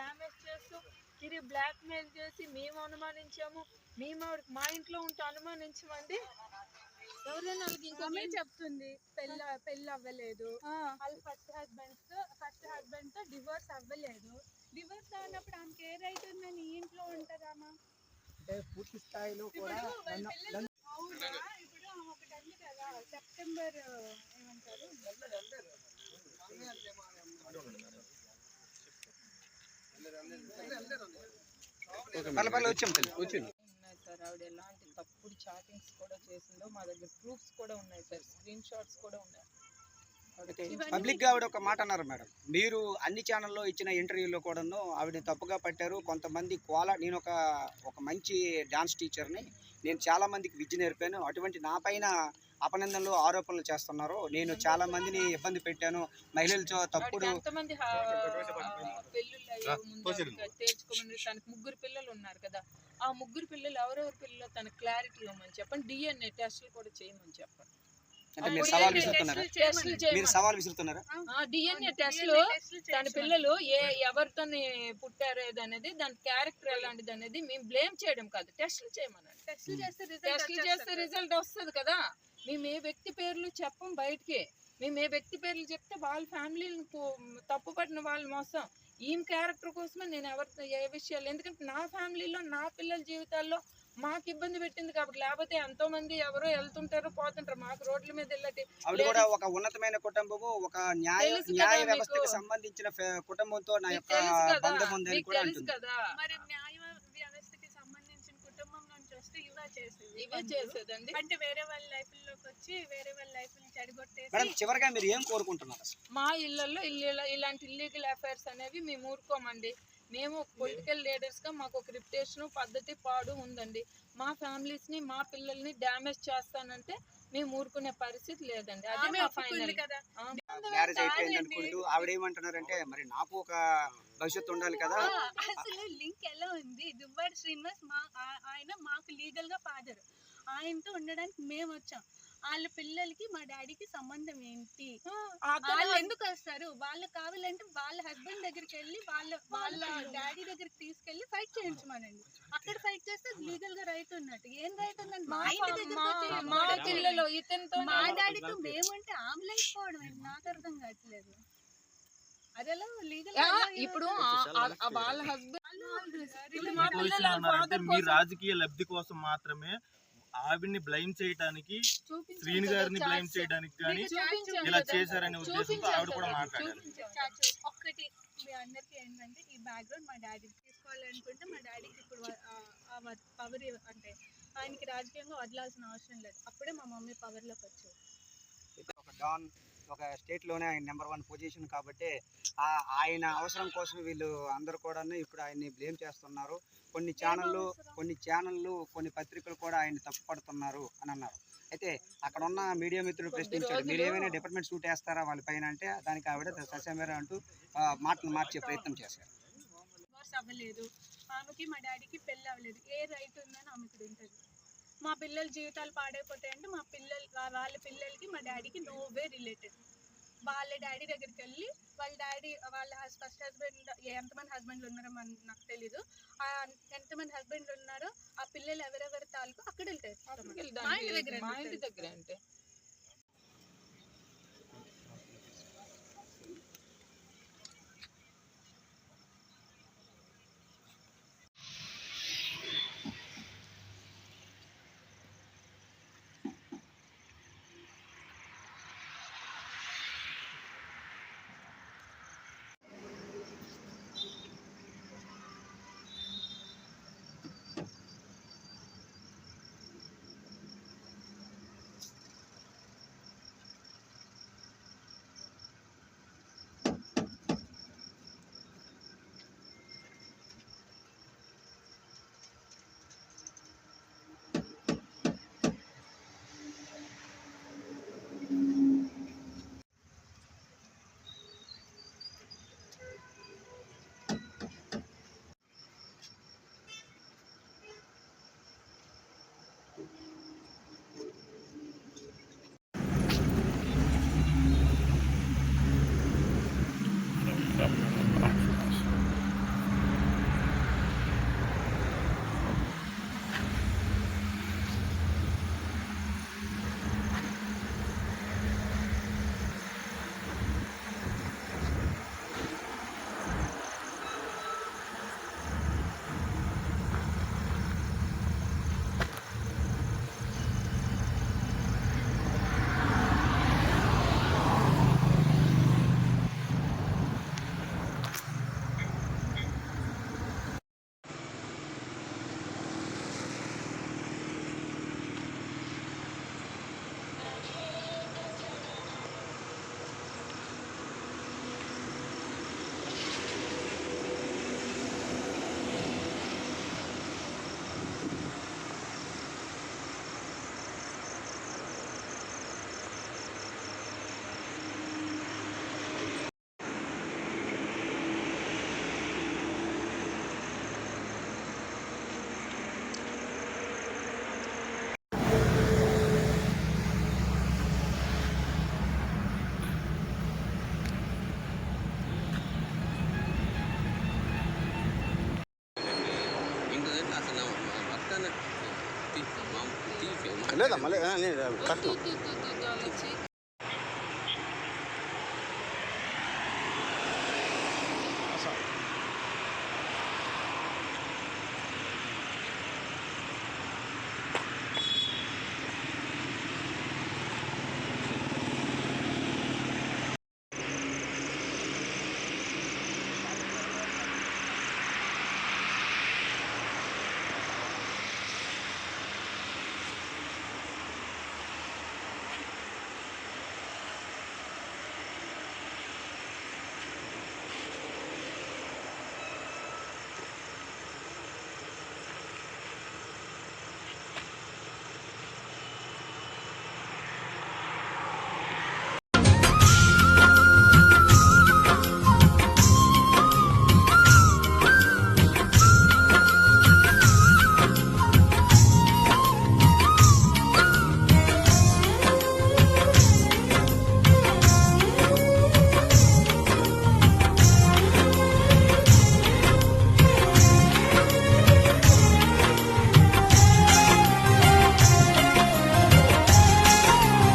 Damage చేస్తూ తిరిగి black mail చేసి మేము అనుమానించాము. మేము ఆవిడకి మా ఇంట్లో ఉంటే అనుమానించమండి. ఎవరైనా వాళ్ళకి ఇంకో ఆమె చెప్తుంది పెళ్ళి పెళ్ళి అవ్వలేదు వాళ్ళ ఫస్ట్ హస్బెండ్తో ఫస్ట్ హస్బెండ్తో డివోర్స్ అవ్వలేదు. డివోర్స్ అవ్వనప్పుడు ఆమెకి ఏ రైట్ ఉందని ఈ ఇంట్లో ఉంటారామా అంటే పూర్తి స్థాయిలో కూడా ఇప్పుడు ఆమె ఒకటి అంది కదా సెప్టెంబర్ ఏమంటారు? పల్లపల్లి వచ్చాం తల్లి వచ్చింది ఉన్నాయి సార్ ఆవిడ ఎలాంటి తప్పుడు చాటింగ్స్ కూడా చేసిందో మా దగ్గర ప్రూఫ్స్ కూడా ఉన్నాయి సార్ స్క్రీన్ షాట్స్ కూడా ఉన్నాయి. పబ్లిక్గా ఆవిడ ఒక మాట అన్నారు మేడం. మీరు అన్ని ఛానల్లో ఇచ్చిన ఇంటర్వ్యూలో కూడాను ఆవిడని తప్పుగా పట్టారు. కొంతమంది కోల నేను ఒక ఒక మంచి డాన్స్ టీచర్ని. నేను చాలా మందికి విద్య నేర్పాను. అటువంటి నా పైన అపనిందనలు ఆరోపణలు చేస్తున్నారు. నేను చాలా మందిని ఇబ్బంది పెట్టాను. మహిళలతో తప్పుడు తనకు ముగ్గురు పిల్లలు ఉన్నారు కదా. ఆ ముగ్గురు పిల్లలు ఎవరెవరి పిల్లలు తన క్లారిటీ ఇవ్వమని చెప్పండి. డిఎన్ఏ టెస్టులు కూడా చేయమని చెప్పండి. అంటే మీరు అప్పుడు సవాల్ ఏంటి విసురుతున్నారా? టెస్టులు మీరు చేయమని సవాల్ విసురుతున్నారా? డిఎన్ఏ టెస్టులు తన పిల్లలు ఏ ఎవరితో పుట్టారు అనేది దాని క్యారెక్టర్ ఎలాంటిది అనేది మేము బ్లేమ్ చేయడం కాదు. టెస్టులు చేస్తే టెస్టులు చేస్తే రిజల్ట్ వస్తుంది కదా. మేము ఏ వ్యక్తి పేర్లు చెప్పం బయటికి. మేము ఏ వ్యక్తి పేర్లు చెప్తే వాళ్ళ ఫ్యామిలీని తప్పు పడిన వాళ్ళు మోసం ఈమె క్యారెక్టర్ కోసమే నేను ఎవరితో ఏ విషయాలు ఎందుకంటే నా ఫ్యామిలీలో నా పిల్లల జీవితాల్లో మాకు ఇబ్బంది పెట్టింది కాబట్టి లేకపోతే ఎంతో మంది ఎవరో వెళ్తుంటారు పోతుంటారు. మాకు రోడ్ల మీద వెళ్ళటి ఆవిడ కూడా ఒక ఉన్నతమైన కుటుంబము ఒక న్యాయ న్యాయ. వ్యవస్థకి సంబంధించిన కుటుంబంతో నా యొక్క తెలుసు కదా. బంధం ఉందని కూడా తెలుసు అంటుంది. కదా. మరి న్యాయ వ్యవస్థకి సంబంధించిన కుటుంబం చేసేది. ఇవే. చేసేదండి? అంటే వేరే వాళ్ళ లైఫ్లోకి వచ్చి వేరే వాళ్ళ లైఫ్ని చెడగొట్టేసి మేడం చివరిగా మీరు ఏం కోరుకుంటున్నారు అసలు? మా ఇళ్ళలో ఇల్లు ఇలాంటి ఇల్లీగల్ అఫైర్స్ అనేవి మేము ఊరుకోమండి. మేము పొలిటికల్ లీడర్స్గా మాకు ఒక రిప్యుటేషన్ పద్ధతి పాడు ఉందండి. మా ఫ్యామిలీస్ని మా పిల్లల్ని డ్యామేజ్ చేస్తానంటే మేము ఊరుకునే పరిస్థితి లేదండి. అదే మా ఫైనల్. కదా. మ్యారేజ్ అయిపోయింది అనుకుంటూ ఆవిడ ఏమంటున్నారంటే మరి నాకు ఒక భవిష్యత్తు ఉండాలి కదా? అసలు లింక్ ఎలా ఉంది? దువ్వాడి శ్రీనివాస్ మా ఆయన మాకు లీగల్గా ఫాదర్. ఆయనతో ఉండడానికి మేము వచ్చాం వాళ్ళ పిల్లలకి మా డాడీకి సంబంధం ఏంటి? వాళ్ళు ఎందుకు వస్తారు? వాళ్ళు కావాలంటే వాళ్ళ హస్బెండ్ దగ్గరికి వెళ్ళి వాళ్ళ వాళ్ళ డాడీ దగ్గరికి తీసుకెళ్ళి ఫైట్ చేయించమనండి. అక్కడ ఫైట్ చేస్తే లీగల్గా రైట్ ఉన్నట్టు. ఏం రైట్ ఉందండి? మా ఇంటి దగ్గరికి వచ్చి మా పిల్లలు ఇతనితో మా డాడీతో మేముంటే ఆమె లేకపోవడం ఏంటి? నాకు అర్థం కావట్లేదు. అదెలా లీగల్ ఇప్పుడు వాళ్ళ హస్బెండ్ రాజకీయ లబ్ధి కోసం మాత్రమే ఆవిడ్ని బ్లైమ్ చేయడానికి శ్రీని గారిని బ్లైమ్. చేయడానికి కానీ ఇలా. చేశారనే ఉద్దేశంతో ఆవిడ కూడా. మాట్లాడారు. ఒక్కటి మీ అందరికి ఏంటంటే ఈ బ్యాక్గ్రౌండ్ మా డాడీ తీసుకోవాలనుకుంటే మా డాడీకి ఇప్పుడు పవర్ అంటే ఆయనకి రాజకీయంగా వదలాల్సిన అవసరం లేదు అప్పుడే మా మమ్మీ పవర్లోకి వచ్చారు ఒక డాన్ ఒక స్టేట్లోనే ఆయన నెంబర్ వన్ పొజిషన్ కాబట్టి ఆ ఆయన అవసరం కోసం వీళ్ళు అందరూ కూడా ఇప్పుడు ఆయన్ని బ్లేమ్ చేస్తున్నారు. కొన్ని ఛానళ్ళు కొన్ని ఛానళ్ళు కొన్ని పత్రికలు కూడా ఆయన తప్పుపడుతున్నారు అని అన్నారు. అయితే అక్కడ ఉన్న మీడియా మిత్రులు ప్రశ్నించాడు మీరు ఏమైనా డిపార్ట్మెంట్ సూట్ వేస్తారా వాళ్ళ పైన? అంటే దానికి ఆవిడ సస్యమేర అంటూ మాటలు మార్చే ప్రయత్నం చేశారు. అవ్వలేదు. ఆమెకి మా డాడీకి పెళ్ళి అవ్వలేదు. ఏ రైట్ ఉందని ఆమెకు ఉంటుంది. మా పిల్లల జీవితాలు పాడైపోతాయంటే మా పిల్లలు వాళ్ళ పిల్లలకి మా డాడీకి నో వే రిలేటెడ్ వాళ్ళ డాడీ దగ్గరికి వెళ్ళి వాళ్ళ డాడీ వాళ్ళ ఫస్ట్ హస్బెండ్ ఎంతమంది హస్బెండ్లు ఉన్నారో మన నాకు తెలీదు. ఆ ఎంతమంది హస్బెండ్లు ఉన్నారో ఆ పిల్లలు ఎవరెవరి తాలూకు అక్కడ మా ఇంటి ఎందుకు దగ్గర అంటే? 了，怎么那个，那个